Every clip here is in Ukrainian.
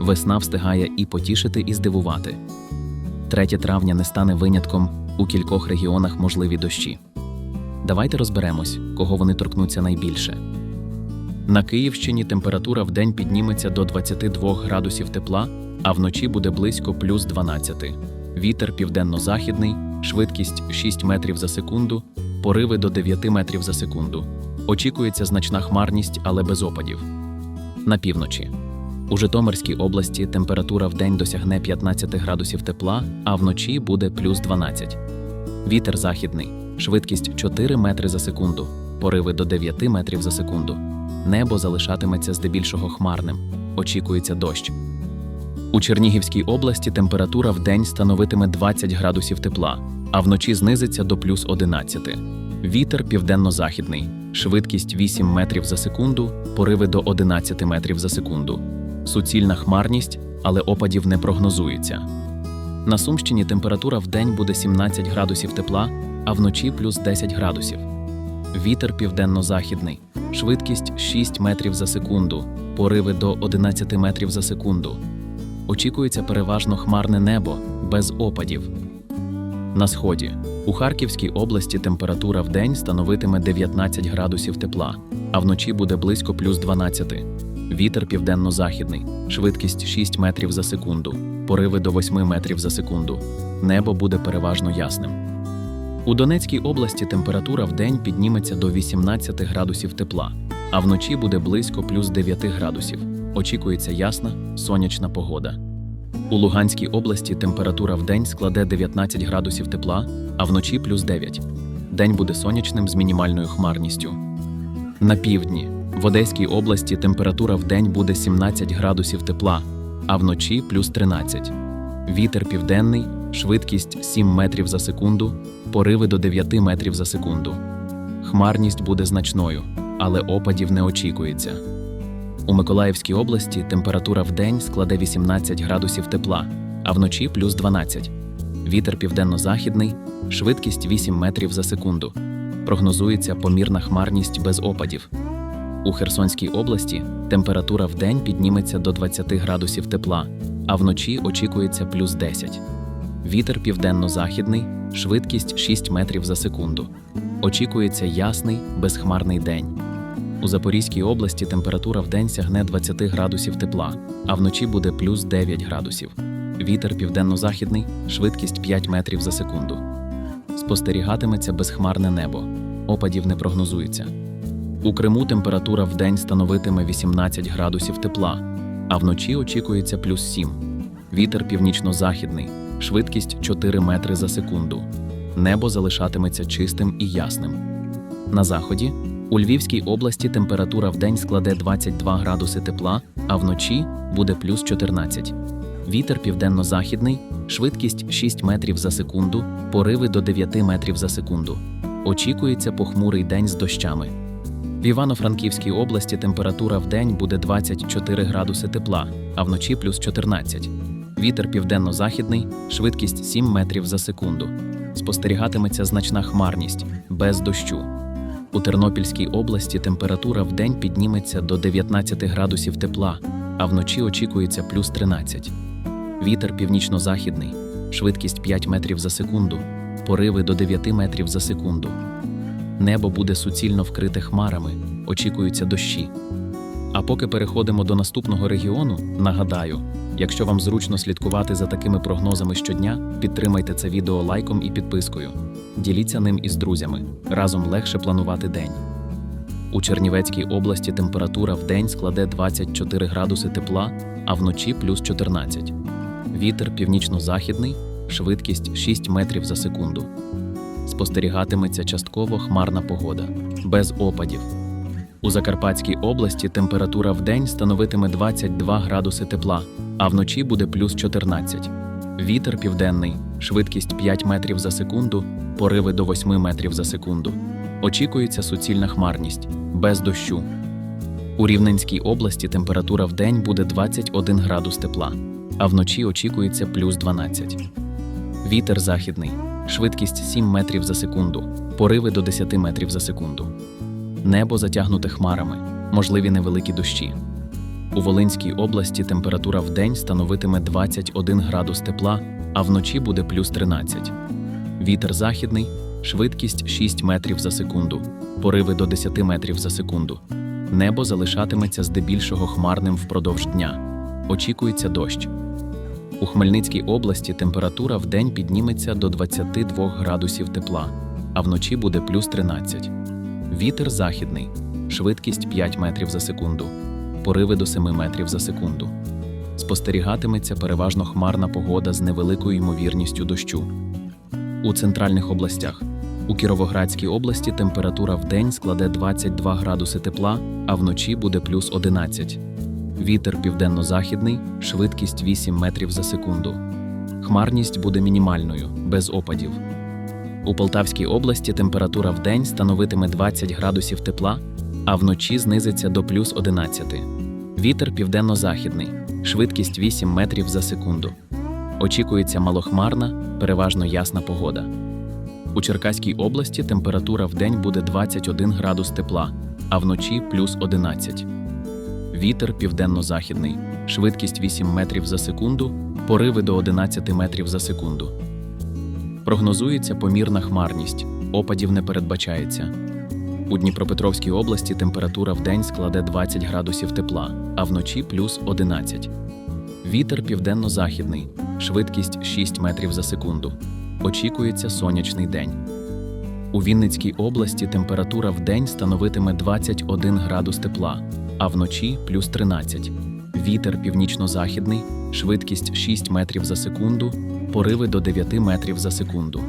Весна встигає і потішити, і здивувати. 3 травня не стане винятком у кількох регіонах можливі дощі. Давайте розберемось, кого вони торкнуться найбільше. На Київщині температура в день підніметься до 22 градусів тепла, а вночі буде близько плюс 12. Вітер південно-західний, швидкість 6 метрів за секунду, пориви до 9 метрів за секунду. Очікується значна хмарність, але без опадів. На півночі. У Житомирській області температура в день досягне 15 градусів тепла, а вночі буде плюс 12. Вітер західний, швидкість 4 метри за секунду, пориви до 9 метрів за секунду. Небо залишатиметься здебільшого хмарним. Очікується дощ. У Чернігівській області температура в день становитиме 20 градусів тепла, а вночі знизиться до плюс 11. Вітер південно-західний, швидкість 8 метрів за секунду, пориви до 11 метрів за секунду. Суцільна хмарність, але опадів не прогнозується. На Сумщині температура в день буде 17 градусів тепла, а вночі плюс 10 градусів. Вітер південно-західний, швидкість 6 метрів за секунду, пориви до 11 метрів за секунду. Очікується переважно хмарне небо без опадів. На сході у Харківській області температура в день становитиме 19 градусів тепла, а вночі буде близько плюс 12. Вітер південно-західний, швидкість 6 метрів за секунду, пориви до 8 метрів за секунду. Небо буде переважно ясним. У Донецькій області температура в день підніметься до 18 градусів тепла, а вночі буде близько плюс 9 градусів. Очікується ясна, сонячна погода. У Луганській області температура в день складе 19 градусів тепла, а вночі плюс 9. День буде сонячним з мінімальною хмарністю. На півдні в Одеській області температура в день буде 17 градусів тепла, а вночі плюс 13. Вітер південний, швидкість 7 метрів за секунду, пориви до 9 метрів за секунду. Хмарність буде значною, але опадів не очікується. У Миколаївській області температура в день складе 18 градусів тепла, а вночі плюс 12. Вітер південно-західний, швидкість 8 метрів за секунду. Прогнозується помірна хмарність без опадів. У Херсонській області температура в день підніметься до 20 градусів тепла, а вночі очікується плюс 10. Вітер південно-західний, швидкість 6 метрів за секунду. Очікується ясний, безхмарний день. У Запорізькій області температура в день сягне 20 градусів тепла, а вночі буде плюс 9 градусів. Вітер південно-західний, швидкість 5 метрів за секунду. Спостерігатиметься безхмарне небо. Опадів не прогнозується. У Криму температура в день становитиме 18 градусів тепла, а вночі очікується плюс 7. Вітер північно-західний, швидкість 4 метри за секунду. Небо залишатиметься чистим і ясним. На заході у Львівській області температура в день складе 22 градуси тепла, а вночі буде плюс 14. Вітер південно-західний, швидкість 6 метрів за секунду, пориви до 9 метрів за секунду. Очікується похмурий день з дощами. В Івано-Франківській області температура в день буде 24 градуси тепла, а вночі плюс 14. Вітер південно-західний, швидкість 7 метрів за секунду. Спостерігатиметься значна хмарність без дощу. У Тернопільській області температура в день підніметься до 19 градусів тепла, а вночі очікується плюс 13. Вітер північно-західний, швидкість 5 метрів за секунду, пориви до 9 метрів за секунду. Небо буде суцільно вкрите хмарами, очікуються дощі. А поки переходимо до наступного регіону, нагадаю, якщо вам зручно слідкувати за такими прогнозами щодня, підтримайте це відео лайком і підпискою. Діліться ним із друзями. Разом легше планувати день. У Чернівецькій області температура в день складе 24 градуси тепла, а вночі плюс 14. Вітер північно-західний, швидкість 6 метрів за секунду. Спостерігатиметься частково хмарна погода, без опадів. У Закарпатській області температура в день становитиме 22 градуси тепла, а вночі буде плюс 14. Вітер південний, швидкість 5 метрів за секунду, пориви до 8 метрів за секунду. Очікується суцільна хмарність, без дощу. У Рівненській області температура в день буде 21 градус тепла, а вночі очікується плюс 12. Вітер західний, швидкість 7 метрів за секунду, пориви до 10 метрів за секунду. Небо затягнуте хмарами, можливі невеликі дощі. У Волинській області температура в день становитиме 21 градус тепла, а вночі буде плюс 13. Вітер західний, швидкість 6 метрів за секунду, пориви до 10 метрів за секунду. Небо залишатиметься здебільшого хмарним впродовж дня. Очікується дощ. У Хмельницькій області температура в день підніметься до 22 градусів тепла, а вночі буде плюс 13. Вітер західний, швидкість 5 метрів за секунду, пориви до 7 метрів за секунду. Спостерігатиметься переважно хмарна погода з невеликою ймовірністю дощу. У центральних областях. У Кіровоградській області температура в день складе 22 градуси тепла, а вночі буде плюс 11. Вітер південно-західний, швидкість 8 метрів за секунду. Хмарність буде мінімальною, без опадів. У Полтавській області температура в день становитиме 20 градусів тепла, а вночі знизиться до плюс 11. Вітер південно-західний, швидкість 8 метрів за секунду. Очікується малохмарна, переважно ясна погода. У Черкаській області температура в день буде 21 градус тепла, а вночі плюс 11. Вітер південно-західний, швидкість 8 метрів за секунду, пориви до 11 метрів за секунду. Прогнозується помірна хмарність, опадів не передбачається. У Дніпропетровській області температура в день складе 20 градусів тепла, а вночі плюс 11. Вітер південно-західний, швидкість 6 метрів за секунду. Очікується сонячний день. У Вінницькій області температура в день становитиме 21 градус тепла, а вночі плюс 13. Вітер північно-західний, швидкість 6 метрів за секунду, пориви до 9 метрів за секунду.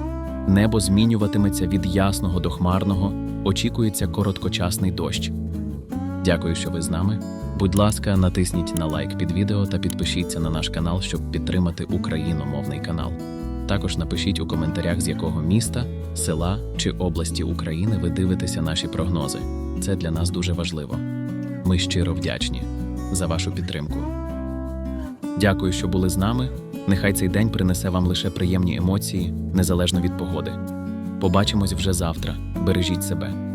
Небо змінюватиметься від ясного до хмарного, очікується короткочасний дощ. Дякую, що ви з нами. Будь ласка, натисніть на лайк під відео та підпишіться на наш канал, щоб підтримати україномовний канал. Також напишіть у коментарях, з якого міста, села чи області України ви дивитеся наші прогнози. Це для нас дуже важливо. Ми щиро вдячні за вашу підтримку. Дякую, що були з нами. Нехай цей день принесе вам лише приємні емоції, незалежно від погоди. Побачимось вже завтра. Бережіть себе.